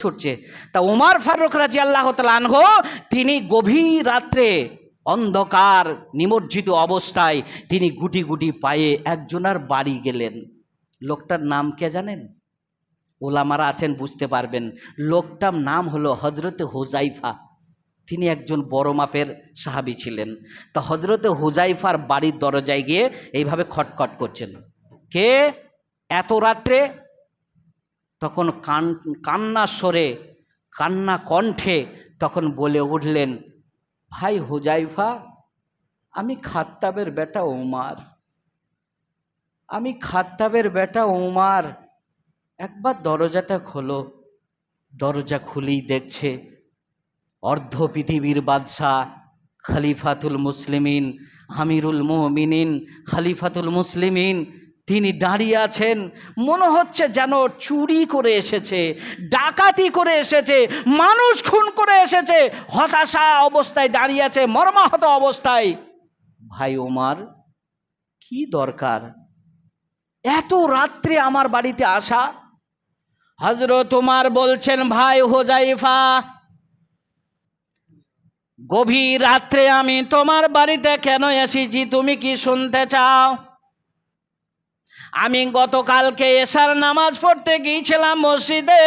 ছুটছে। তা উমার ফারুক রাজি আল্লাহ আনহ, তিনি গভীর রাত্রে অন্ধকার, নিমজ্জিত অবস্থায় তিনি গুটি গুটি পায়ে একজনার বাড়ি গেলেন। লোকটার নাম কে জানেন? ওলামারা আছেন, বুঝতে পারবেন। লোকটার নাম হলো হজরতে হোজাইফা তিনি একজন বড় মাপের সাহাবি ছিলেন। তা হজরতে হুজাইফার বাড়ির দরজায় গিয়ে এইভাবে খটখট করছেন। কে? এত রাত্রে তখন কান, কান্না স্বরে, কান্না কণ্ঠে তখন বলে উঠলেন, ভাই হুজাইফা, আমি খাত্তাবের বেটা ওমার আমি খাত্তাবের বেটা ওমার একবার দরজাটা খোলো। দরজা খুলেই দেখছে অর্ধ পৃথিবীর বাদশাহ, খালিফাতুল মুসলিমিন হামিরুল মুমিনিন, খালিফাতুল মুসলিমিন তিনি দাঁড়িয়ে আছেন। মনে হচ্ছে যেন চুরি করে এসেছে, ডাকাতি করে এসেছে, মানুষ খুন করে এসেছে। হতাশা অবস্থায় দাঁড়িয়ে আছে, মর্মাহত অবস্থায়। ভাই ওমার, কি দরকার? এত রাত্রে আমার বাড়িতে আসা? হজরত তোমার বলছেন, ভাই হোজাইফা গভীর রাত্রে আমি তোমার বাড়িতে কেন এসেছি? তুমি কি শুনতে চাও? আমি গতকালকে এসার নামাজ পড়তে গিয়েছিলাম মসজিদে।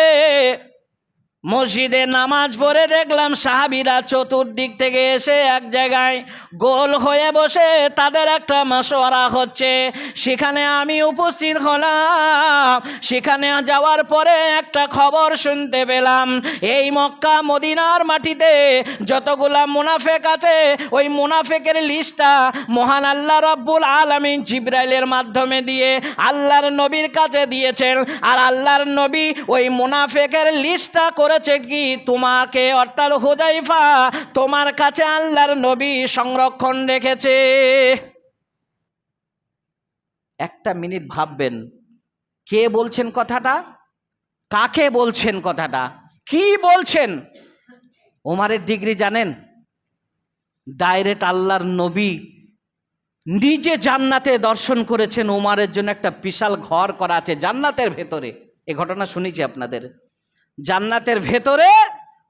মসজিদে নামাজ পড়ে দেখলাম সাহাবিরা চতুর্দিক থেকে এসে এক জায়গায় গোল হয়ে বসে তাদের একটা মশওয়ারা হচ্ছে। সেখানে আমি উপস্থিত হলাম। সেখানে যাওয়ার পরে একটা খবর শুনতে পেলাম। এই মক্কা মদিনার মাটিতে যতগুলা মুনাফেক আছে, ওই মুনাফেকের লিস্টটা মহান আল্লাহ রব্বুল আলমিন জিব্রাইলের মাধ্যমে দিয়ে আল্লাহর নবীর কাছে দিয়েছেন। আর আল্লাহর নবী ওই মুনাফেকের লিস্টটা করেছে কি? তোমাকে অর্থাৎ হুজাইফা তোমার কাছে আল্লাহর নবী সংরক্ষণ রেখেছে। একটা মিনিট ভাববেন, কে বলছেন কথাটা? কাকে বলছেন কথাটা? কি বলছেন? ওমারের ডিগ্রি জানেন? ডাইরেক্ট আল্লাহর নবী নিজে জান্নাতে দর্শন করেছেন, ওমারের জন্য একটা বিশাল ঘর করা আছে জান্নাতের ভেতরে। এ ঘটনা শুনেছি আপনাদের। জান্নাতের ভেতরে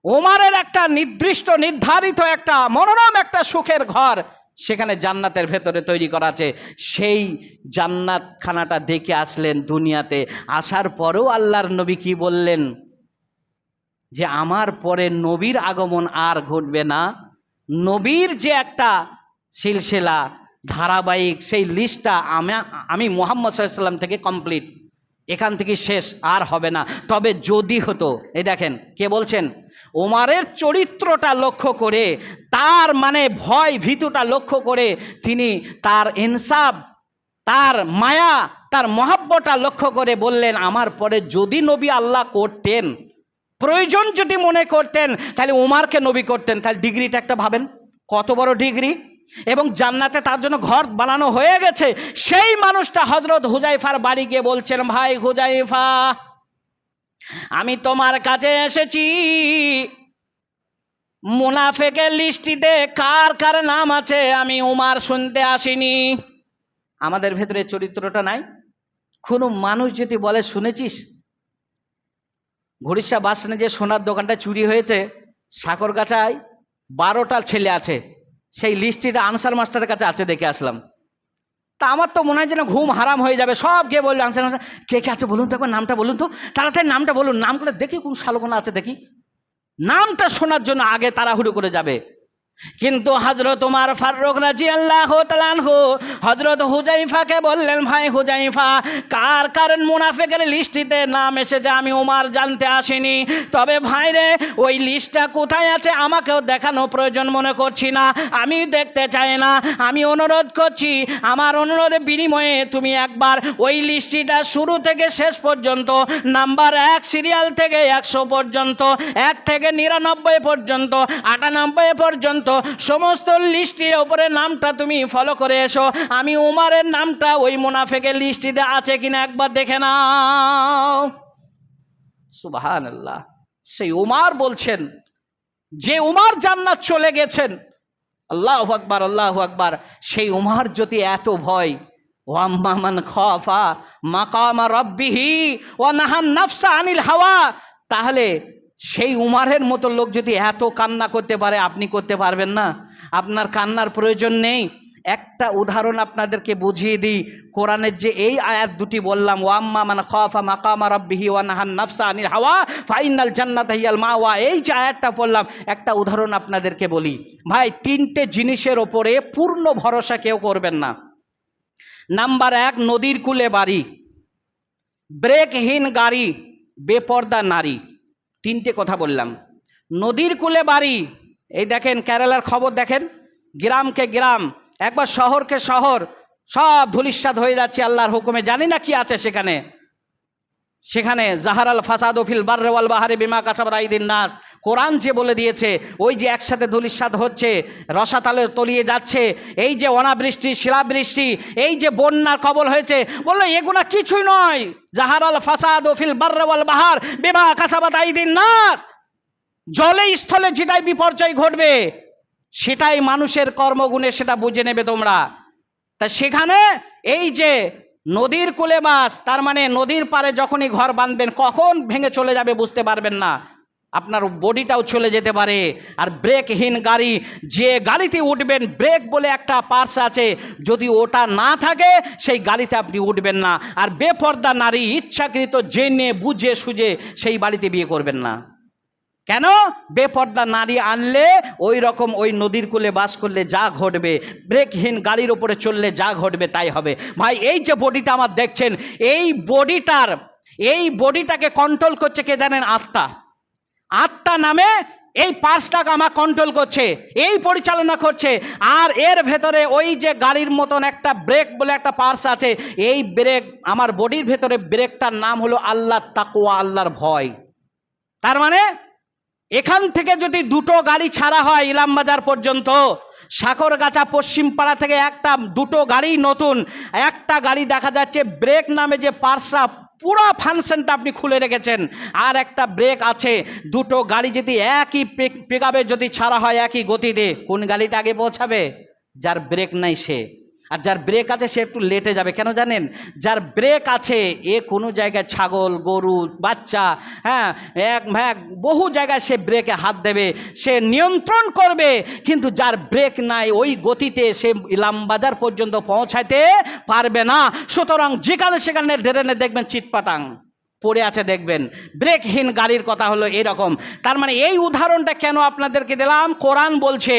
ওমারের একটা নির্দিষ্ট, নির্ধারিত একটা মনোরম একটা সুখের ঘর সেখানে জান্নাতের ভেতরে তৈরি করা আছে। সেই জান্নাতখানাটা দেখে আসলেন দুনিয়াতে। আসার পরেও আল্লাহর নবী কি বললেন? যে আমার পরে নবীর আগমন আর ঘটবে না। নবীর যে একটা সিলসিলা, ধারাবাহিক, সেই লিস্টটা আমি আমি মোহাম্মদ সাল্লাম থেকে কমপ্লিট এখান থেকে শেষ আর হবে না। তবে যদি হতো, এই দেখেন, কে বলছেন? ওমারের চরিত্রটা লক্ষ্য করে, তার মানে ভয় ভীতুটা লক্ষ্য করে তিনি তার ইনসাফ, তার মায়া, তার মহাব্বটা লক্ষ্য করে বললেন, আমার পরে যদি নবী আল্লাহ করতেন, প্রয়োজন যদি মনে করতেন, তাহলে উমারকে নবী করতেন। তাহলে ডিগ্রিটা একটা ভাবেন। কত বড় ডিগ্রি? এবং জান্নাতে তার জন্য ঘর বানানো হয়ে গেছে। সেই মানুষটা হজরত হুজাইফার বাড়ি গিয়ে বলছেন, ভাই হুজাইফা আমি তোমার কাছে এসেছি। মুনাফেকের লিস্টিতে কার কার নাম আছে আমি উমার শুনতে আসিনি। আমাদের ভেতরে চরিত্রটা নাই। কোনো মানুষ যদি বলে, শুনেছিস? ঘড়িশা বাসনে যে সোনার দোকানটা চুরি হয়েছে সাকরগাছায় বারোটা ছেলে আছে। সেই লিস্টটিটা আনসার মাস্টারের কাছে আছে দেখে আসলাম। তা আমার তো মনে হয় যেন ঘুম হারাম হয়ে যাবে। সব গিয়ে বলল, আনসার মাস্টার, কে কে আছে বলুন তো একবার নামটা বলুন তো। তাড়াতাড়ি নামটা বলুন, নাম করে দেখি কোন শালগোনা আছে দেখি। নামটা শোনার জন্য আগে তাড়াহুড়ো করে যাবে। কিন্তু হজরত উমার ফারুক রাজি আল্লাহ তালানহু হজরত হুজাইফাকে বললেন, ভাই হুজাইফা কার কার মুনাফেকের লিস্টিতে নাম এসেছে আমি উমার জানতে আসিনি। তবে ভাই রে, ওই লিস্টটা কোথায় আছে আমাকেও দেখানো প্রয়োজন মনে করছি না। আমি দেখতে চাই না, আমি অনুরোধ করছি, আমার অনুরোধের বিনিময়ে তুমি একবার ওই লিস্টটিটা শুরু থেকে শেষ পর্যন্ত, নাম্বার এক সিরিয়াল থেকে একশো পর্যন্ত, এক থেকে নিরানব্বই পর্যন্ত, আটানব্বই পর্যন্ত সমস্ত লিস্টের ওপরে নামটা তুমি ফলো করে এসো। আমি উমারের নামটা ওই মুনাফেকের লিস্টিতে আছে কিনা একবার দেখে নাও। সুবাহান আল্লাহ সেই উমার বলছেন, যে উমার জান্নাত চলে গেছেন। আল্লাহ আকবার আল্লাহ আকবার। সেই উমার যদি এত ভয় ওয়াম্মামান খফা মাকামা রব্বিহি ও নাহান নাফসা আনিল হাওয়া, তাহলে সেই উমারের মতো লোক যদি এত কান্না করতে পারে, আপনি করতে পারবেন না। আপনার কান্নার প্রয়োজন নেই। একটা উদাহরণ আপনাদেরকে বুঝিয়ে দিই। কোরআনের যে এই আয়াত দুটি বললাম ওয়াম্মা মানে খফা মাকামা রব্বিহি ওয়া নাহান নাফসা আনিল হাওয়া ফাইনাল জান্নাত হিয়াল মাওয়া। এই যে আয়াতটা বললাম একটা উদাহরণ আপনাদেরকে বলি। ভাই, তিনটে জিনিসের ওপরে পূর্ণ ভরসা কেউ করবেন না। নাম্বার এক, নদীর কূলে বাড়ি। ব্রেকহীন গাড়ি, বেপর্দা নারী। তিনটে কথা বললাম। নদীর কূলে বাড়ি, এই দেখেন কেরালার খবর দেখেন, গ্রামকে গ্রাম, একবার শহরকে শহর, সব ধুলিস্বাদ হয়ে যাচ্ছে আল্লাহর হুকুমে। জানি না কি আছে সেখানে। সেখানে জাহারাল ফাসাদ ওফিল বার্রেওয়াল বাহারে বিমা কাসাব রাইদিন নাস। কোরআন যে বলে দিয়েছে, ওই যে একসাথে ধুলিস্বাদ হচ্ছে, রসাতালে তলিয়ে যাচ্ছে, এই যে অনাবৃষ্টি, শিলাবৃষ্টি, এই যে বন্যার কবল হয়েছে, বলল, এগুলা কিছুই নয়। জাহারাল ফাসাদ ফিল বার্রেওয়াল বাহার, বিমা কাসাবাত আইদিন নাস। জলে স্থলে যেটাই বিপর্যয় ঘটবে, সেটাই মানুষের কর্মগুণে সেটা বুঝে নেবে তোমরা। তা সেখানে এই যে নদীর কূলে বাস, তার মানে নদীর পারে যখনই ঘর বাঁধবেন, কখন ভেঙে চলে যাবে বুঝতে পারবেন না। আপনার বডিটাও চলে যেতে পারে। আর ব্রেকহীন গাড়ি, যে গাড়িতে উঠবেন, ব্রেক বলে একটা পার্স আছে। যদি ওটা না থাকে, সেই গাড়িতে আপনি উঠবেন না। আর বেপর্দা নারী, ইচ্ছাকৃত জেনে, বুঝে, সুঝে সেই বাড়িতে বিয়ে করবেন না। কেন? বেপর্দা নারী আনলে ওই রকম ওই নদীর কূলে বাস করলে যা ঘটবে, ব্রেকহীন গাড়ির ওপরে চললে যা ঘটবে তাই হবে। ভাই, এই যে বডিটা আমার দেখছেন, এই বডিটার, এই বডিটাকে কন্ট্রোল করছে কে জানেন? আত্মা। আত্মা নামে এই পার্সটাকে আমার কন্ট্রোল করছে, এই পরিচালনা করছে, আর এর ভেতরে ওই যে গাড়ির মতন একটা ব্রেক বলে একটা পার্স আছে, এই ব্রেক আমার বডির ভেতরে ব্রেকটার নাম হলো আল্লাহর তাকুয়া আল্লাহর ভয়। তার মানে এখান থেকে যদি দুটো গাড়ি ছাড়া হয় ইলামবাজার পর্যন্ত সাকরগাছা পশ্চিম পাড়া থেকে একটা, দুটো গাড়ি নতুন, একটা গাড়ি দেখা যাচ্ছে ব্রেক নামে যে পার্সা পুরো ফাংশনটা আপনি খুলে রেখেছেন। আর একটা ব্রেক আছে। দুটো গাড়ি যদি একই পিক যদি ছাড়া হয়, একই গতিতে, কোন গাড়িটা আগে পৌঁছাবে? যার ব্রেক নাই সে। আর যার ব্রেক আছে সে একটু লেটে যাবে। কেন জানেন? যার ব্রেক আছে, এ কোনো জায়গায় ছাগল, গরু, বাচ্চা হ্যাঁ এক ভ্যাক বহু জায়গায় সে ব্রেকে হাত দেবে, সে নিয়ন্ত্রণ করবে, কিন্তু যার ব্রেক নাই, ওই গতিতে সে ইলামবাজার পর্যন্ত পৌঁছাইতে পারবে না। সুতরাং যেখানে সেখানে ড্রেনে দেখবেন চিটপাটাং পড়ে আছে দেখবেন। ব্রেকহীন গাড়ির কথা হলো এরকম। তার মানে এই উদাহরণটা কেন আপনাদেরকে দিলাম? কোরআন বলছে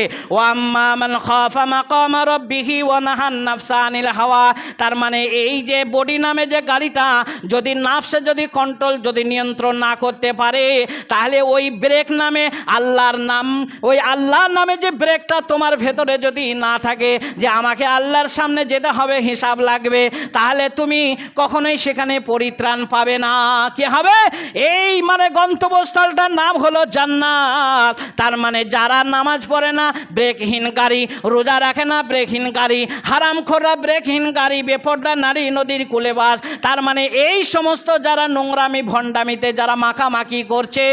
হাওয়া। তার মানে এই যে বডি নামে যে গাড়িটা, যদি নাফসে যদি কন্ট্রোল যদি নিয়ন্ত্রণ না করতে পারে, তাহলে ওই ব্রেক নামে আল্লাহর নাম, ওই আল্লাহর নামে যে ব্রেকটা তোমার ভেতরে যদি না থাকে, যে আমাকে আল্লাহর সামনে যেতে হবে, হিসাব লাগবে, তাহলে তুমি কখনোই সেখানে পরিত্রাণ পাবে না। কি হবে? এই মানে গন্তব্যস্থলটার নাম হলো জান্নাত। তার মানে যারা নামাজ পড়ে না, ব্রেকহীন গাড়ি, রোজা রাখে না, ব্রেকহীন গাড়ি, হারাম খোরা ব্রেকহীন গাড়ি, বেপর্দা নারী, নদীর কূলে বাস। তার মানে এই সমস্ত যারা নোংরামি, ভণ্ডামিতে যারা মাখামাখি করছে,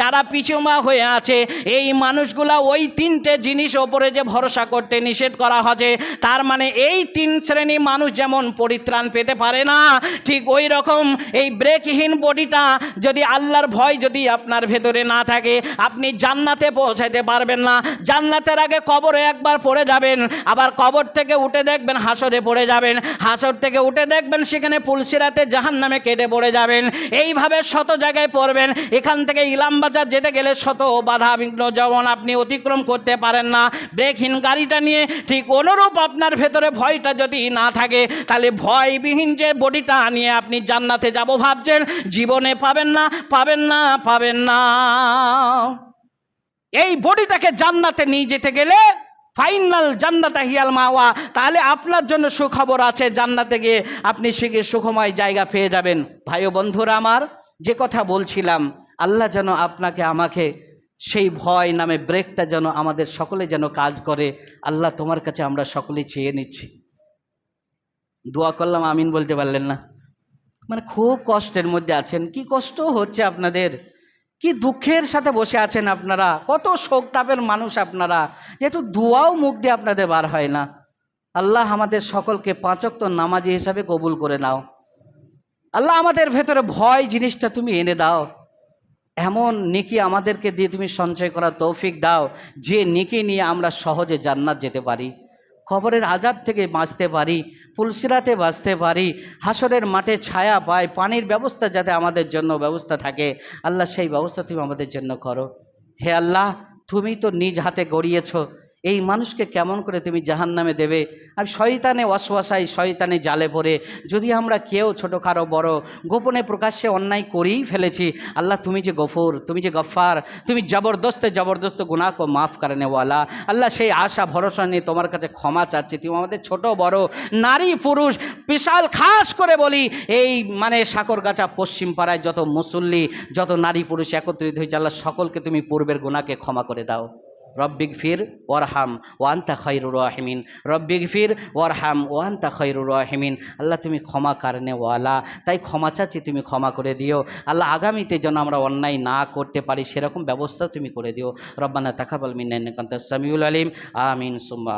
যারা পিছুমা হয়ে আছে, এই মানুষগুলা ওই তিনটে জিনিস ওপরে যে ভরসা করতে নিষেধ করা হচ্ছে, তার মানে এই তিন শ্রেণি মানুষ যেমন পরিত্রাণ পেতে পারে না, ঠিক ওই রকম এই ব্রেকহীন বডিটা যদি আল্লাহর ভয় যদি আপনার ভেতরে না থাকে, আপনি জান্নাতে পৌঁছাইতে পারবেন না। জান্নাতের আগে কবরে একবার পড়ে যাবেন, আবার কবর থেকে উঠে দেখবেন হাসরে পড়ে যাবেন, হাসর থেকে উঠে দেখবেন সেখানে পুলসিরাতে জাহান নামে কেটে পড়ে যাবেন। এইভাবে শত জায়গায় পড়বেন, এখান থেকে ইলামবাজার যেতে গেলে শত বাধা বিঘ্ন যেমন আপনি অতিক্রম করতে পারেন না। ব্রেকহীন গাড়িটা নিয়ে ঠিক অনুরূপ আপনার ভেতরে ভয়টা যদি না থাকে, তাহলে ভয়বিহীন যে বডিটা নিয়ে আপনি জান্নাতে যাব ভাবছেন জীবনে পাবেন না পাবেন না পাবেন না। এই বডিটাকে জান্নাতে নিয়ে যেতে গেলে ফাইনাল জান্নাতা হিয়াল মাওয়া। তাহলে আপনার জন্য সুখবর আছে, জান্নাতে গিয়ে আপনি সেগে সুখময় জায়গা পেয়ে যাবেন। ভাই বন্ধুরা আমার, যে কথা বলছিলাম, আল্লাহ যেন আপনাকে, আমাকে সেই ভয় নামে ব্রেকটা যেন আমাদের সকলে যেন কাজ করে, আল্লাহ তোমার কাছে আমরা সকলেই চেয়ে নিচ্ছি। দোয়া করলাম, আমিন বলতে পারলেন না। মানে খুব কষ্টের মধ্যে আছেন। কি কষ্ট হচ্ছে আপনাদের? কি দুঃখের সাথে বসে আছেন আপনারা? কত শোক তাপের মানুষ আপনারা? যেহেতু দুয়াও মুখ দিয়ে আপনাদের বার হয় না। আল্লাহ আমাদের সকলকে পাঁচক্ত নামাজি হিসাবে কবুল করে নাও। আল্লাহ আমাদের ভেতরে ভয় জিনিসটা তুমি এনে দাও। এমন নিকি আমাদেরকে দিয়ে তুমি সঞ্চয় করার তৌফিক দাও, যে নেকি নিয়ে আমরা সহজে জান্নাত যেতে পারি। কবরের আজাব থেকে বাঁচতে পারি ফুলসিরাতে বাঁচতে পারি, হাসরের মাঠে ছায়া পাই, পানির ব্যবস্থা যাতে আমাদের জন্য ব্যবস্থা থাকে। আল্লাহ সেই ব্যবস্থা তুমি আমাদের জন্য করো। হে আল্লাহ, তুমি তো নিজ হাতে গড়িয়েছো। এই মানুষকে কেমন করে তুমি জাহান নামে দেবে? আর শয়তানে অশ্বাসাই শয়তানে জালে পড়ে, যদি আমরা কেউ ছোটো কারও বড়, গোপনে প্রকাশ্যে অন্যায় করেই ফেলেছি, আল্লাহ তুমি যে গফুর, তুমি যে গফার তুমি জবরদস্তে, জবরদস্ত গুনাহ কো মাফ করে নেওয়ালা আল্লাহ। সেই আশা, ভরসা নিয়ে তোমার কাছে ক্ষমা চাচ্ছি। তুমি আমাদের ছোট, বড়, নারী, পুরুষ, বিশাল, খাস করে বলি, এই মানে সাকরগাছা পশ্চিম পাড়ায় যত মুসল্লি, যত নারী, পুরুষ একত্রিত হয়েছে, আল্লাহ সকলকে তুমি পূর্বের গুণাকে ক্ষমা করে দাও। রব্বিক ফির ওয়ারহাম ওয়ান্তা খৈরুর রহমিন। রব্বিক ফির ওয়ারহাম ওয়ান্তা খৈরুর রহমিন। আল্লাহ তুমি ক্ষমা কারণে ওয়ালা তাই ক্ষমা চাচ্ছি তুমি ক্ষমা করে দিও। আল্লাহ আগামীতে যেন আমরা অন্যায় না করতে পারি, সেরকম ব্যবস্থা তুমি করে দিও। রব্বানা তাকাবাল মিন্নান কান্তা সামিউল আলিম। আমিন, সুম্মা